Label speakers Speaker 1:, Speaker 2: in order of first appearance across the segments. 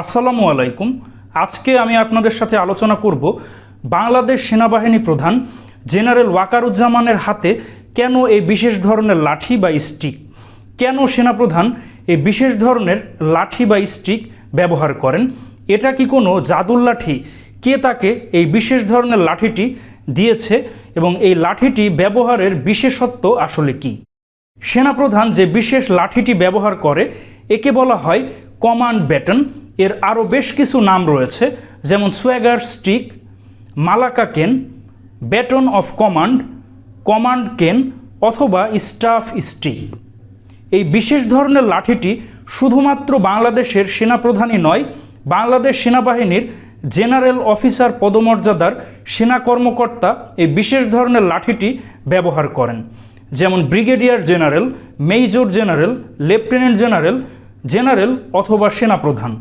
Speaker 1: আসসালামু আলাইকুম। আজকে আমি আপনাদের সাথে আলোচনা করব বাংলাদেশ সেনাবাহিনী প্রধান জেনারেল ওয়াকারুজ্জামানের হাতে কেন এই বিশেষ ধরনের লাঠি বা স্টিক? কেন সেনাপ্রধান এই বিশেষ ধরনের লাঠি বা স্টিক ব্যবহার করেন? এটা কি কোনো জাদুর লাঠি? কে তাকে এই বিশেষ ধরনের লাঠিটি দিয়েছে? এবং এই লাঠিটি ব্যবহারের বিশেষত্ব আসলে কী? সেনাপ্রধান যে বিশেষ লাঠিটি ব্যবহার করে, একে বলা হয় কমান্ড ব্যাটন, এর আরও বেশ কিছু নাম রয়েছে, যেমন সোয়াগার, স্টিক, মালাকা কেন, ব্যাটন অফ কমান্ড কমান্ড কেন, অথবা স্টাফ স্টিক। এই বিশেষ ধরনের লাঠিটি শুধুমাত্র বাংলাদেশের সেনাপ্রধানই নয়, বাংলাদেশ সেনাবাহিনীর জেনারেল অফিসার পদমর্যাদার সেনা কর্মকর্তা এই বিশেষ ধরনের লাঠিটি ব্যবহার করেন। যেমন brigadier general, major general, lieutenant general general অথবা সেনাপ্রধান।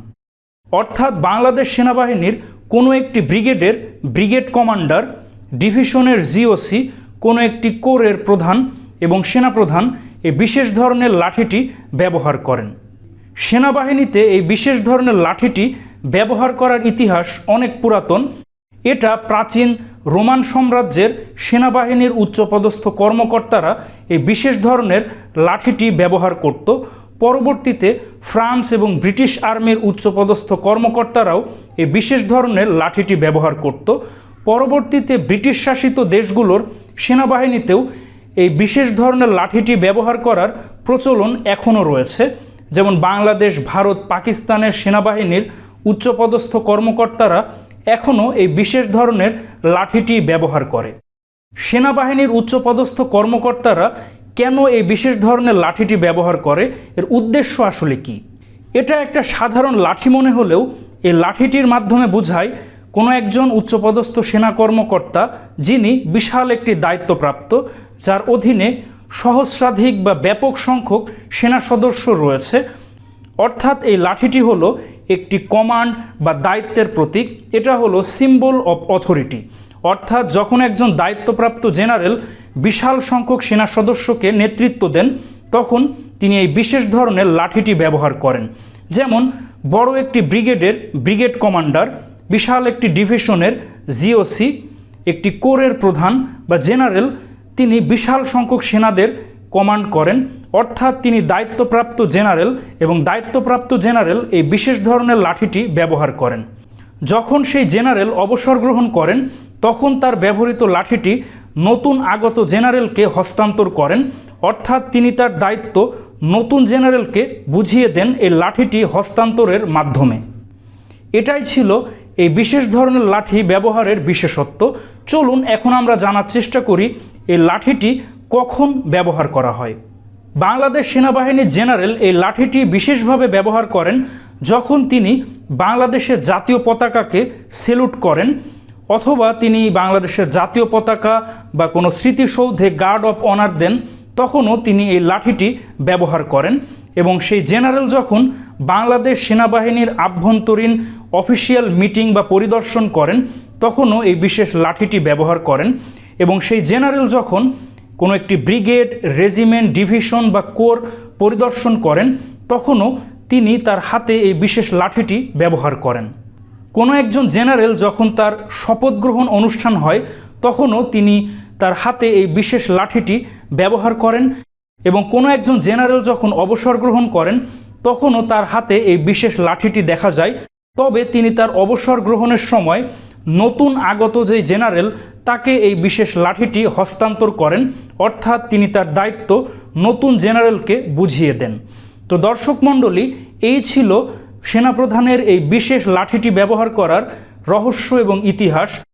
Speaker 1: অর্থাৎ বাংলাদেশ সেনাবাহিনীর কোনো একটি ব্রিগেডের ব্রিগেড কমান্ডার, ডিভিশনের জিওসি, কোনো একটি কোরের প্রধান এবং সেনাপ্রধান এই বিশেষ ধরনের লাঠিটি ব্যবহার করেন। সেনাবাহিনীতে এই বিশেষ ধরনের লাঠিটি ব্যবহার করার ইতিহাস অনেক পুরাতন। এটা প্রাচীন রোমান সাম্রাজ্যের সেনাবাহিনীর উচ্চপদস্থ কর্মকর্তারা এই বিশেষ ধরনের লাঠিটি ব্যবহার করত। পরবর্তীতে ফ্রান্স এবং ব্রিটিশ আর্মির উচ্চপদস্থ কর্মকর্তারাও এই বিশেষ ধরনের লাঠিটি ব্যবহার করত। পরবর্তীতে ব্রিটিশ শাসিত দেশগুলোর সেনাবাহিনীতেও এই বিশেষ ধরনের লাঠিটি ব্যবহার করার প্রচলন এখনও রয়েছে। যেমন বাংলাদেশ, ভারত, পাকিস্তানের সেনাবাহিনীর উচ্চপদস্থ কর্মকর্তারা এখনও এই বিশেষ ধরনের লাঠিটি ব্যবহার করে। সেনাবাহিনীর উচ্চপদস্থ কর্মকর্তারা কেন এই বিশেষ ধরনের লাঠিটি ব্যবহার করে? এর উদ্দেশ্য আসলে কি? এটা একটা সাধারণ লাঠি মনে হলেও এই লাঠিটির মাধ্যমে বোঝায় কোনো একজন উচ্চপদস্থ সেনা কর্মকর্তা যিনি বিশাল একটি দায়িত্বপ্রাপ্ত, যার অধীনে সহস্রাধিক বা ব্যাপক সংখ্যক সেনা সদস্য রয়েছে। অর্থাৎ এই লাঠিটি হলো একটি কমান্ড বা দায়িত্বের প্রতীক। এটা হলো সিম্বল অফ অথরিটি। অর্থাৎ যখন একজন দায়িত্বপ্রাপ্ত জেনারেল বিশাল সংখ্যক সেনা সদস্যকে নেতৃত্ব দেন, তখন তিনি এই বিশেষ ধরনের লাঠিটি ব্যবহার করেন। যেমন, বড় একটি ব্রিগেডের ব্রিগেড কমান্ডার, বিশাল একটি ডিভিশনের জিওসি, একটি কোরের প্রধান বা জেনারেল, তিনি বিশাল সংখ্যক সেনাদের কমান্ড করেন। অর্থাৎ তিনি দায়িত্বপ্রাপ্ত জেনারেল এবং দায়িত্বপ্রাপ্ত জেনারেল এই বিশেষ ধরনের লাঠিটি ব্যবহার করেন। যখন সেই জেনারেল অবসর গ্রহণ করেন তখন তার ব্যবহৃত লাঠিটি নতুন আগত জেনারেলকে হস্তান্তর করেন। অর্থাৎ তিনি তার দায়িত্ব নতুন জেনারেলকে বুঝিয়ে দেন এই লাঠিটি হস্তান্তরের মাধ্যমে। এটাই ছিল এই বিশেষ ধরনের লাঠি ব্যবহারের বিশেষত্ব। চলুন এখন আমরা জানার চেষ্টা করি এই লাঠিটি কখন ব্যবহার করা হয়। বাংলাদেশ সেনাবাহিনীর জেনারেল এই লাঠিটি বিশেষভাবে ব্যবহার করেন যখন তিনি বাংলাদেশের জাতীয় পতাকাকে সেলুট করেন। অথবা তিনি বাংলাদেশের জাতীয় পতাকা বা কোনো স্মৃতিসৌধে গার্ড অফ অনার দেন, তখনও তিনি এই লাঠিটি ব্যবহার করেন এবং সেই জেনারেল যখন বাংলাদেশ সেনাবাহিনীর আভ্যন্তরীণ অফিসিয়াল মিটিং বা পরিদর্শন করেন, তখনও এই বিশেষ লাঠিটি ব্যবহার করেন এবং সেই জেনারেল যখন কোনো একটি ব্রিগেড রেজিমেন্ট ডিভিশন বা কোর পরিদর্শন করেন, তখনও তিনি তার হাতে এই বিশেষ লাঠিটি ব্যবহার করেন। কোনো একজন জেনারেল যখন তার শপথ গ্রহণ অনুষ্ঠান হয়, তখনও তিনি তার হাতে এই বিশেষ লাঠিটি ব্যবহার করেন এবং কোনো একজন জেনারেল যখন অবসর গ্রহণ করেন, তখনও তার হাতে এই বিশেষ লাঠিটি দেখা যায়। তবে তিনি তার অবসর গ্রহণের সময় নতুন আগত যে জেনারেল, তাকে এই বিশেষ লাঠিটি হস্তান্তর করেন, অর্থাৎ তিনি তার দায়িত্ব নতুন জেনারেলকে বুঝিয়ে দেন। তো দর্শক মণ্ডলী, এই ছিল সেনাপ্রধানের এই বিশেষ লাঠিটি ব্যবহার করার রহস্য এবং ইতিহাস